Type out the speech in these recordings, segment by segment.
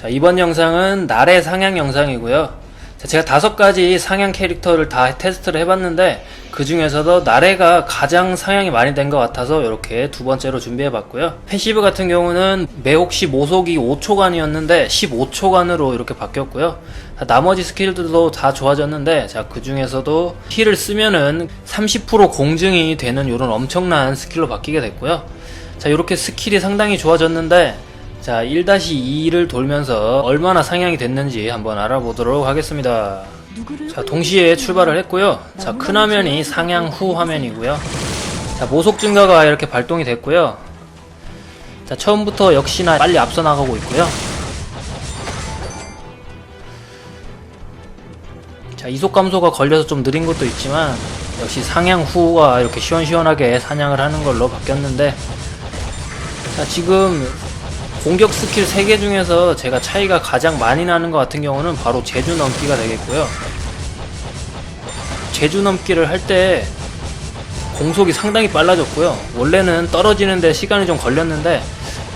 자, 이번 영상은 날의 상향 영상이고요. 자, 제가 다섯 가지 상향 캐릭터를 다 테스트를 해봤는데 그 중에서도 나래가 가장 상향이 많이 된 것 같아서 이렇게 두 번째로 준비해봤고요. 패시브 같은 경우는 매혹시 모속이 5초간이었는데 15초간으로 이렇게 바뀌었고요. 자, 나머지 스킬들도 다 좋아졌는데 자 그 중에서도 힐을 쓰면은 30% 공증이 되는 이런 엄청난 스킬로 바뀌게 됐고요. 자 이렇게 스킬이 상당히 좋아졌는데 자 1-2를 돌면서 얼마나 상향이 됐는지 한번 알아보도록 하겠습니다. 자 동시에 출발을 했고요. 자 큰 화면이 상향 후 화면이고요. 자 모속 증가가 이렇게 발동이 됐고요. 자 처음부터 역시나 빨리 앞서 나가고 있고요. 자 이속 감소가 걸려서 좀 느린 것도 있지만 역시 상향 후가 이렇게 시원시원하게 사냥을 하는 걸로 바뀌었는데 자 지금 공격 스킬 3개 중에서 제가 차이가 가장 많이 나는 것 같은 경우는 바로 제주 넘기가 되겠고요. 제주 넘기를 할 때 공속이 상당히 빨라졌고요. 원래는 떨어지는데 시간이 좀 걸렸는데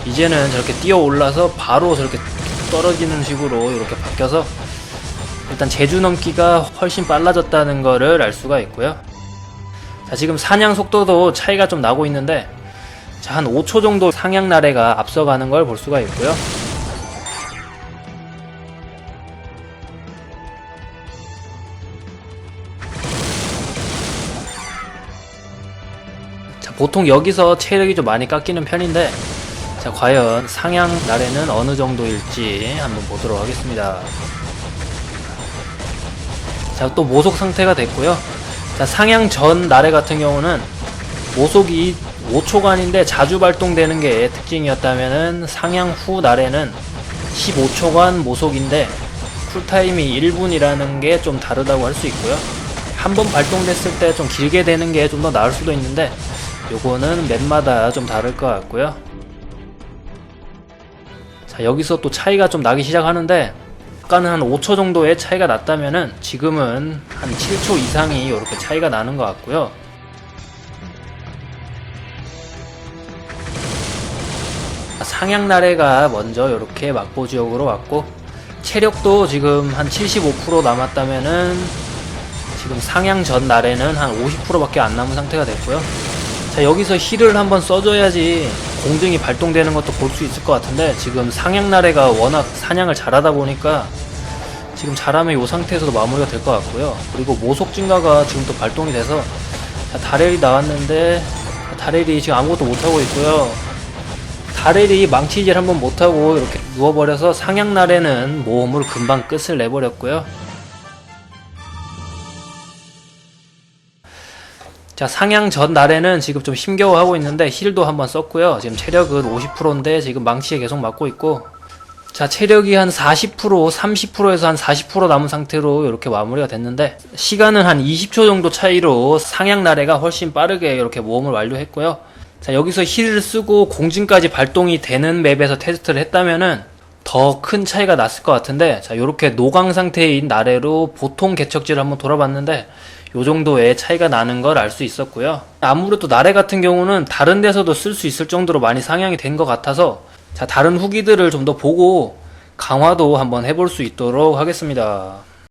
이제는 저렇게 뛰어 올라서 바로 저렇게 떨어지는 식으로 이렇게 바뀌어서 일단 제주 넘기가 훨씬 빨라졌다는 거를 알 수가 있고요. 자 지금 사냥 속도도 차이가 좀 나고 있는데 자, 한 5초 정도 상향 나래가 앞서가는 걸 볼 수가 있고요. 자, 보통 여기서 체력이 좀 많이 깎이는 편인데, 자, 과연 상향 나래는 어느 정도일지 한번 보도록 하겠습니다. 자, 또 모속 상태가 됐고요. 자, 상향 전 나래 같은 경우는 모속이 5초간인데 자주 발동되는 게 특징이었다면은 상향 후 날에는 15초간 모속인데 쿨타임이 1분이라는 게 좀 다르다고 할 수 있고요. 한 번 발동됐을 때 좀 길게 되는 게 좀 더 나을 수도 있는데 요거는 맵마다 좀 다를 것 같고요. 자 여기서 또 차이가 좀 나기 시작하는데 아까는 한 5초 정도의 차이가 났다면은 지금은 한 7초 이상이 이렇게 차이가 나는 것 같고요. 상향 나래가 먼저 이렇게 막보 지역으로 왔고 체력도 지금 한 75% 남았다면은 지금 상향 전 나래는 한 50%밖에 안 남은 상태가 됐고요. 자 여기서 힐을 한번 써줘야지 공증이 발동되는 것도 볼 수 있을 것 같은데 지금 상향 나래가 워낙 사냥을 잘하다 보니까 지금 잘하면 이 상태에서도 마무리가 될 것 같고요. 그리고 모속 증가가 지금 또 발동이 돼서 자, 다렐이 나왔는데 다렐이 지금 아무것도 못하고 있고요. 다렐이 망치질 한번 못하고 이렇게 누워버려서 상향 날에는 모험으로 금방 끝을 내버렸고요. 자 상향 전 날에는 지금 좀 힘겨워하고 있는데 힐도 한번 썼고요. 지금 체력은 50%인데 지금 망치에 계속 맞고 있고 자 체력이 한 40% 30%에서 한 40% 남은 상태로 이렇게 마무리가 됐는데 시간은 한 20초 정도 차이로 상향 나래가 훨씬 빠르게 이렇게 모험을 완료했고요. 자 여기서 힐을 쓰고 공진까지 발동이 되는 맵에서 테스트를 했다면은 더 큰 차이가 났을 것 같은데 자 요렇게 노강 상태인 나래로 보통 개척지를 한번 돌아봤는데 요 정도의 차이가 나는 걸 알 수 있었고요. 아무래도 나래 같은 경우는 다른 데서도 쓸 수 있을 정도로 많이 상향이 된 것 같아서 자 다른 후기들을 좀 더 보고 강화도 한번 해볼 수 있도록 하겠습니다